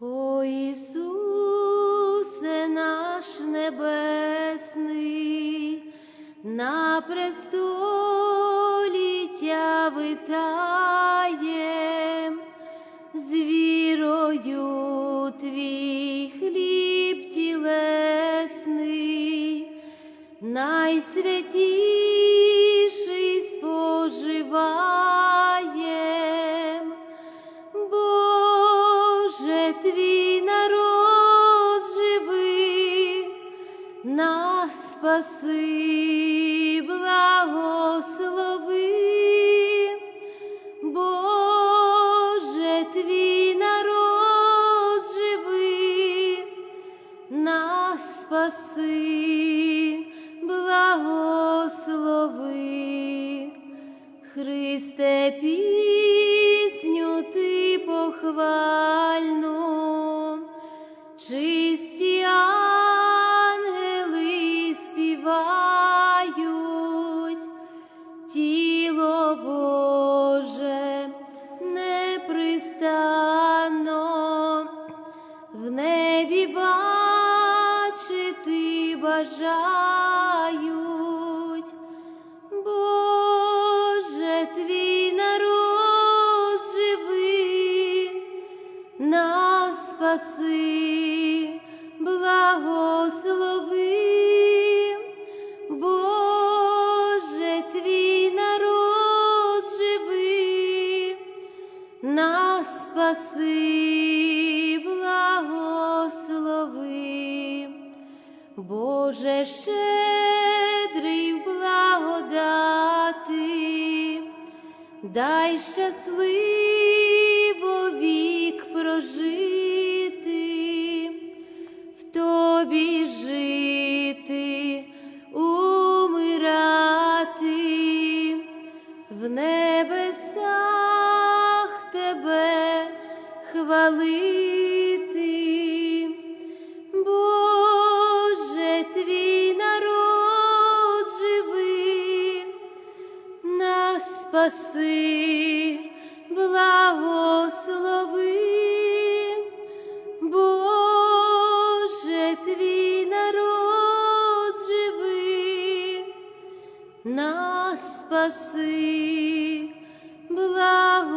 О Ісусе наш небесний, на престолі тя витаєм, з вірою твій хліб тілесний, найсвятіший спаси, благослови. Христе, пісню ти похвальну, небі бачити бажають. Дай щасливо вік прожити, нас спаси, благослови.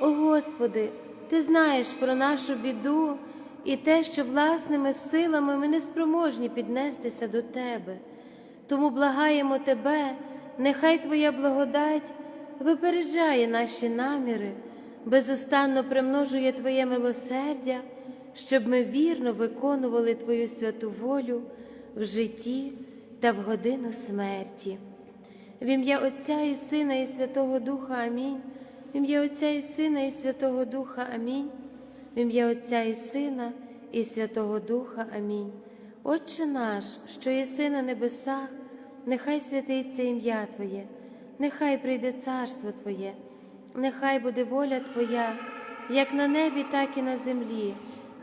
О Господи, Ти знаєш про нашу біду і те, що власними силами ми не спроможні піднестися до Тебе. Тому благаємо Тебе, нехай Твоя благодать випереджає наші наміри, безустанно примножує Твоє милосердя, щоб ми вірно виконували Твою святу волю в житті та в годину смерті. В ім'я Отця і Сина, і Святого Духа Амінь. В ім'я Отця і Сина, і Святого Духа Амінь. В ім'я Отця і Сина, і Святого Духа Амінь. Отче наш, що єси на небесах, нехай святиться ім'я Твоє, нехай прийде царство Твоє, нехай буде воля Твоя, як на небі, так і на землі.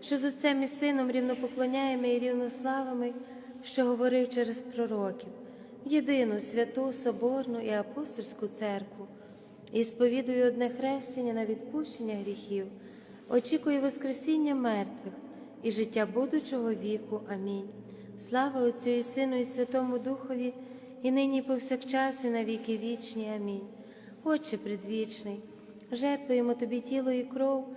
що з Отцем і Сином рівнопоклоняємо і рівнославимо, що говорив через пророків, єдину святу, соборну і апостольську церкву, і сповідую одне хрещення на відпущення гріхів, очікую Воскресіння мертвих і життя будучого віку. Амінь. Слава Отцю і Сину, і Святому Духові, і нині і повсякчас, і на віки вічні. Амінь. Отче предвічний, жертвуємо Тобі тіло і кров,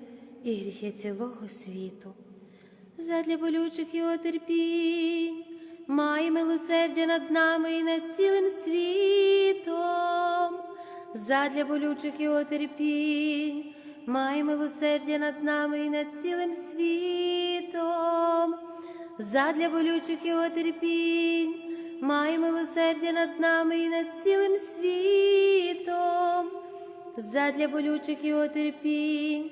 і гріхи цілого світу. Задля болючих його терпінь, май милосердя над нами і над цілим світом. Задля болючих його терпінь, май милосердя над нами і над цілим світом. Задля болючих його терпінь, май милосердя над нами і над цілим світом. Задля болючих його терпінь,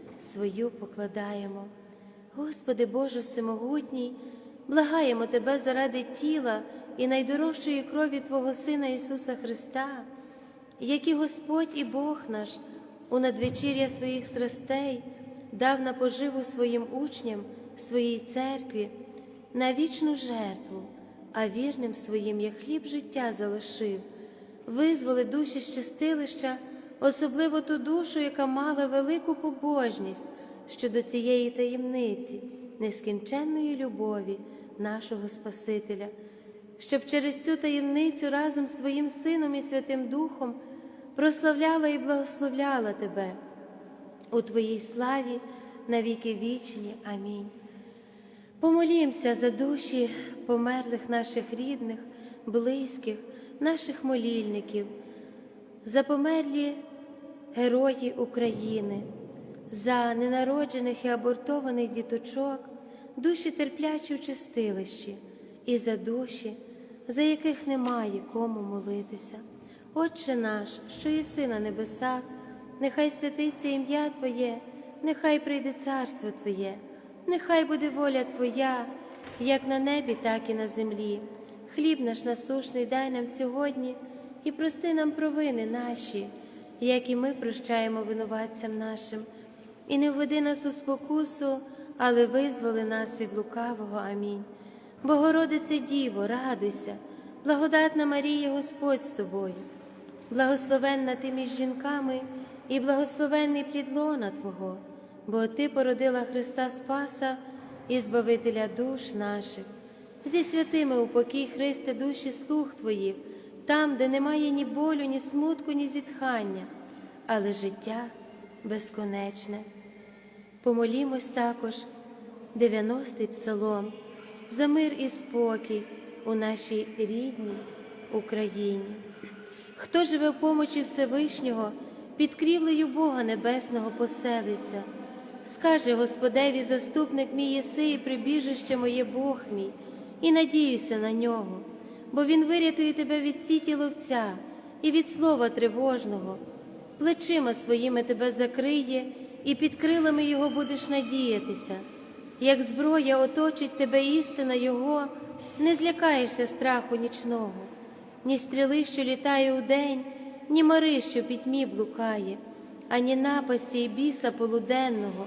свою покладаємо. Господи Боже Всемогутній, благаємо Тебе заради тіла і найдорожчої крові Твого Сина Ісуса Христа, який Господь і Бог наш у надвечір'я своїх страстей дав на поживу своїм учням, своїй церкві, на вічну жертву, а вірним своїм, як хліб життя залишив, визволи душі з чистилища, особливо ту душу, яка мала велику побожність щодо цієї таємниці, нескінченної любові нашого Спасителя, щоб через цю таємницю разом з Твоїм Сином і Святим Духом прославляла і благословляла Тебе у Твоїй славі на віки вічні. Амінь. Помолімся за душі померлих наших рідних, близьких, наших молільників, за померлі герої України, за ненароджених і абортованих діточок, душі терплячі в чистилищі, і за душі, за яких немає кому молитися. Отче наш, що єси на небесах, нехай святиться ім'я Твоє, нехай прийде царство Твоє, нехай буде воля Твоя, як на небі, так і на землі. Хліб наш насушний дай нам сьогодні і прости нам провини наші, як і ми прощаємо винуватцям нашим, і не введи нас у спокусу, але визволи нас від лукавого. Амінь. Богородице Діво, радуйся, благодатна Марія, Господь з тобою, благословенна ти між жінками і благословенний плід лона Твого, бо Ти породила Христа Спаса і Збавителя душ наших. Зі святими упокій, Христе, душі слуг Твоїх, там, де немає ні болю, ні смутку, ні зітхання, але життя безконечне. Помолімось також. 90-й псалом. За мир і спокій у нашій рідній Україні. Хто живе в помочі Всевишнього, під крівлею Бога Небесного поселиться, скаже Господеві, заступник мій єси і прибіжище моє Бог мій, і надіюся на нього, бо Він вирятує тебе від сіті ловця і від слова тривожного, плечима своїми тебе закриє, і під крилами Його будеш надіятися. Як зброя оточить тебе істина Його, не злякаєшся страху нічного, ні стріли, що літає удень, ні мари, що пітьмі блукає, ані напасті й біса полуденного.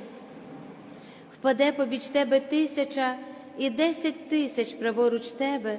Впаде побіч тебе тисяча і десять тисяч праворуч тебе,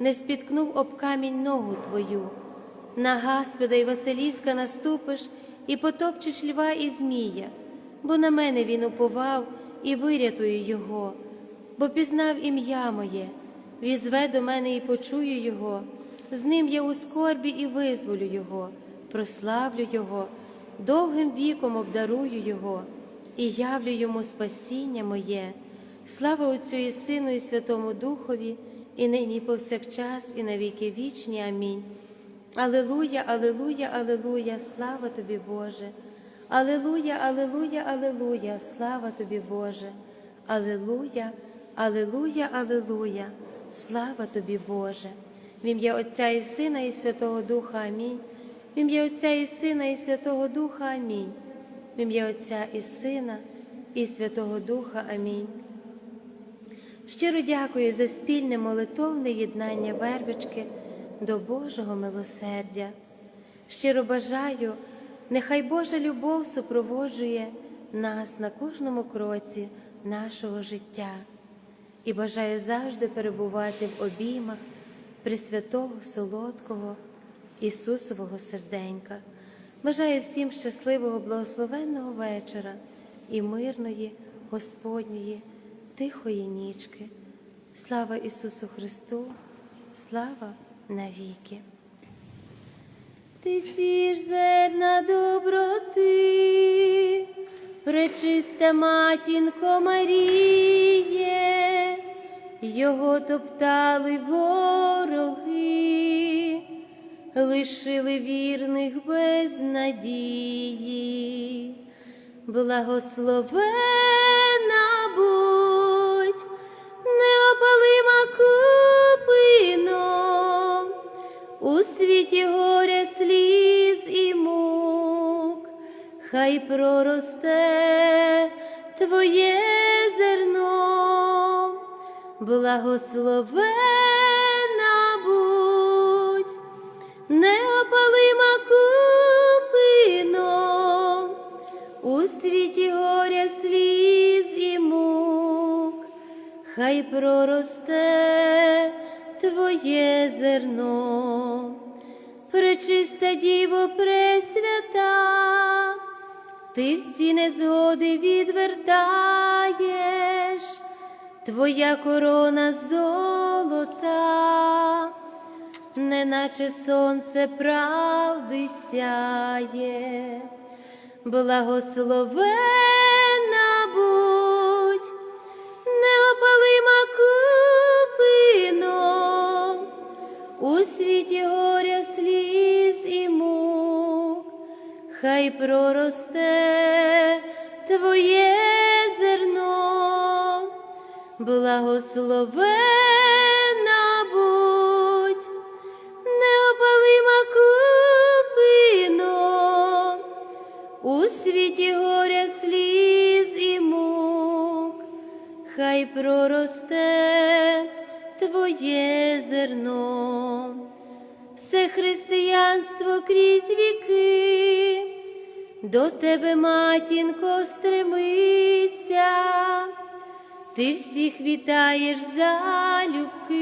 не спіткнув об камінь ногу твою. На Гаспіда й Василіска наступиш і потопчеш льва і змія, бо на мене він уповав і вирятую його, бо пізнав ім'я моє, візве до мене і почую його, з ним я у скорбі і визволю його, прославлю його, довгим віком обдарую його і явлю йому спасіння моє. Слава Отцю і Сину, і Святому Духові, і нині, і повсякчас, і на віки вічні. Амінь. Алилуя, Алилуя, Алилуя, слава тобі, Боже. Алилуя, Алилуя, Алилуя, слава тобі, Боже. Алилуя, Алилуя, Алилуя, слава тобі, Боже. В ім'я Отця і Сина, і Святого Духа Амінь. В ім'я Отця і Сина, і Святого Духа Амінь. В ім'я Отця і Сина, і Святого Духа Амінь. Щиро дякую за спільне молитовне єднання вервички до Божого милосердя. Щиро бажаю, нехай Божа любов супроводжує нас на кожному кроці нашого життя і бажаю завжди перебувати в обіймах Пресвятого Солодкого Ісусового серденька. Бажаю всім щасливого, благословенного вечора і мирної Господньої тихої нічки. Слава Ісусу Христу, слава навіки. Ти сіж зерна доброти, пречиста матінко Маріє, його топтали вороги, лишили вірних без надії, благословена неопалима купином, у світі горя сліз і мук, хай проросте твоє зерно, благословена будь, неопалима купином, хай проросте твоє зерно, пречиста діво пресвята, ти всі незгоди відвертаєш, твоя корона золота, неначе сонце правди сяє, благословена проросте твоє зерно, благословена будь, неопалима купином, у світі горя сліз і мук, хай проросте твоє зерно, все християнство крізь віки, до тебе, матінко, стремиться, ти всіх вітаєш залюбки,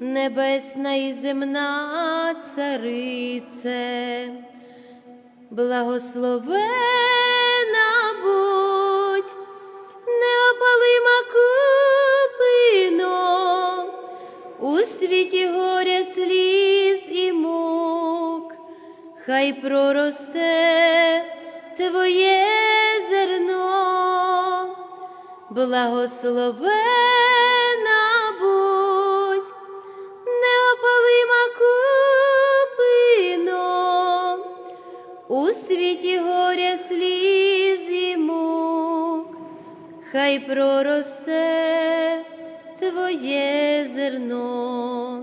небесна і земна царице. Благословена будь, неопалима купином, у світі горя мук, хай проросте твоє зерно, благословена будь, неопалима купином, у світі горя сліз і мук, хай проросте Твоє зерно,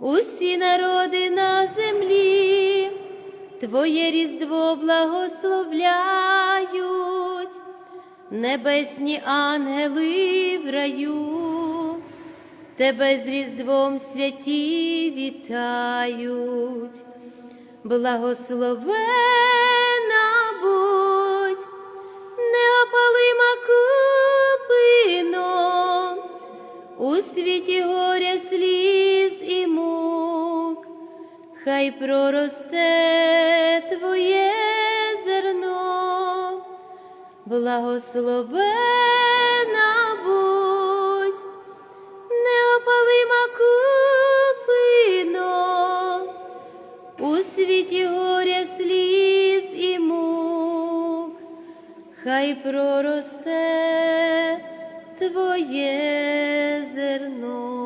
усі народи на землі, Твоє різдво благословляють, небесні ангели в раю, Тебе з Різдвом святі вітають, благословена будь, неопалима купино, у світі горя сліз і мук, хай проросте Твоє зерно, благословена будь, неопалима купино, у світі горя сліз і мук, хай проросте Твоє зерно.